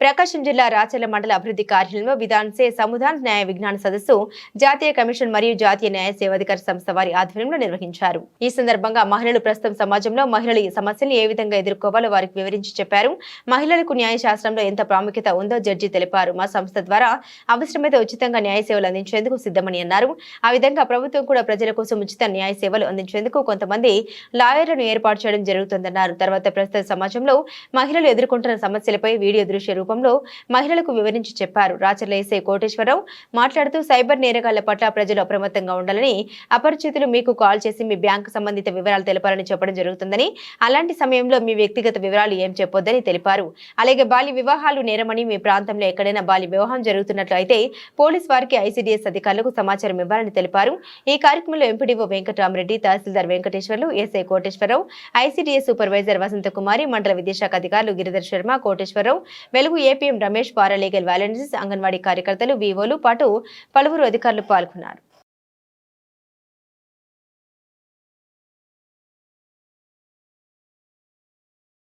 ప్రకాశం జిల్లా రాచర్ల మండల అభివృద్ధి కార్యాలయంలో విధాన్సే సముదాన్ న్యాయ విజ్ఞాన సదస్సు జాతీయ కమిషన్ మరియు జాతీయ న్యాయ సేవాధికార సంస్థ వారి ఆధ్వర్యంలో నిర్వహించారు. ఈ సందర్భంగా మహిళలు ప్రస్తుతం సమాజంలో మహిళలు ఈ సమస్యలను ఏ విధంగా ఎదుర్కోవాలో వారికి వివరించి చెప్పారు. మహిళలకు న్యాయ శాస్త్రంలో ఎంత ప్రాముఖ్యత ఉందో జడ్జి తెలిపారు. మా సంస్థ ద్వారా అవసరమైతే ఉచితంగా న్యాయ సేవలు అందించేందుకు సిద్ధమని అన్నారు. ఆ విధంగా ప్రభుత్వం కూడా ప్రజల కోసం ఉచిత న్యాయ సేవలు అందించేందుకు కొంతమంది లాయర్లను ఏర్పాటు చేయడం జరుగుతుందన్నారు. తర్వాత ప్రస్తుత సమాజంలో మహిళలు ఎదుర్కొంటున్న సమస్యలపై వీడియో దృశ్య రూపంలో మహిళలకు వివరించి చెప్పారు. రాచర్ల ఎస్ఐ కోటేశ్వరరావు మాట్లాడుతూ సైబర్ నేరగాళ్ళ పట్ల ప్రజలు అప్రమత్తంగా ఉండాలని అపరిచితులు మీకు కాల్ చేసి మీ బ్యాంకు సంబంధిత వివరాలు తెలపాలని చెప్పడం జరుగుతుందని అలాంటి సమయంలో మీ వ్యక్తిగత వివరాలు ఏం చెప్పొద్దని తెలిపారు. అలాగే బాల్య వివాహాలు నేరమని మీ ప్రాంతంలో ఎక్కడైనా బాల్య వివాహం జరుగుతున్నట్లయితే పోలీస్ వారికి ఐసీడీఎస్ అధికారులకు సమాచారం ఇవ్వాలని తెలిపారు. ఈ కార్యక్రమంలో ఎంపీడీఓ వెంకటరామరెడ్డి తహసీల్దార్ Venkateswarlu SI Koteswararao ICDS supervisor Vasanthakumari మండల విదేశాఖ అధికారులు Giridhar Sharma Koteswararao Velugu APM Ramesh paralegal volunteers anganwadi కార్యకర్తలు వీవోలు పాటు పలువురు అధికారులు పాల్గొన్నారు.